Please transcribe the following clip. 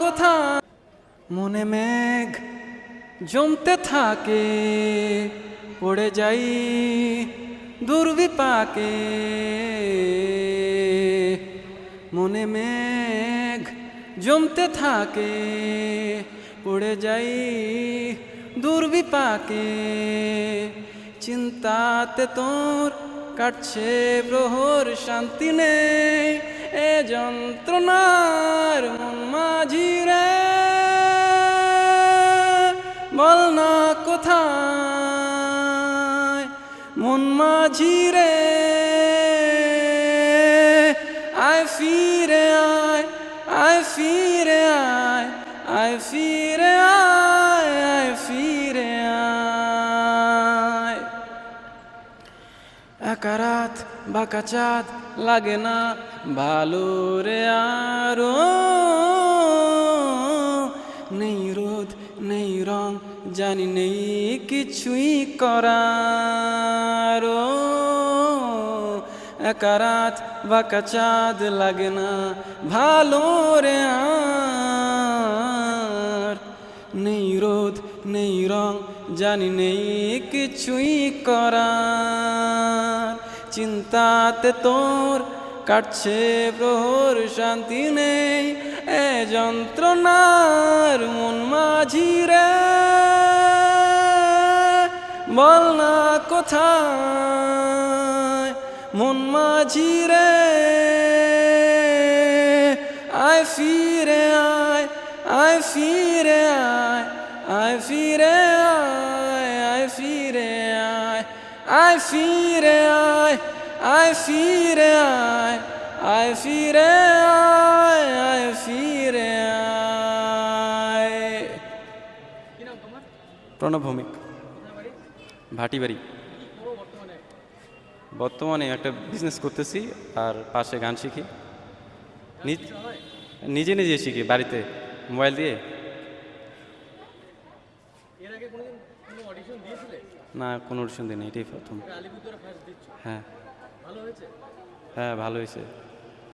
কথা মনে মেঘ জমতে থাকে, পড়ে যাই দুর্বিপাকে। মনে মেঘ জমতে থাকে, পড়ে যাই দুর্বিপাকে। চিন্তাতে তোর কাটছে প্রহর শান্তি নেই এ যন্ত্রণার মন মাঝি রে, বল না কোথায় মন মাঝি রে, আয় ফিরে আয় আয় ফিরে আয় আয় ফিরে আয় আয় ফিরে আয়। একা রাত, বাঁকা চাঁদ লাগে না। ভালো রে আরও নেই রোদ, নেই রং, জানি নেই কিছুই করার। একা রাত বাঁকা লাগে না। ভালো রে আর নেই রোদ, নেই রং, জানি নেই কিছুই করার। চিন্তাতে তোর কাটছে প্রহর শান্তি নেই, এ যন্ত্রণার মন মাঝি রে। বল না কোথায় মন মাঝি রে। আয় ফিরে আয় আয় ফিরে আয় আয় ফিরে আয়। আয় ফিরে আয় আয় ফিরে আয় আয় ফিরে আয় আয় ফিরে আয় প্রণব ভৌমিক ভাটিবাড়ি। বর্তমানে একটা বিজনেস করতেছি আর পাশে গান শিখি। নিজে নিজে শিখি বাড়িতে মোবাইল দিয়ে। এর আগে কোনোদিন কোনো অডিশন দিয়েছিলে? না কোনো অডিশন দিনে এটাই প্রথম। দিচ্ছ? হ্যাঁ। ভালো হয়েছে? হ্যাঁ ভালো হয়েছে।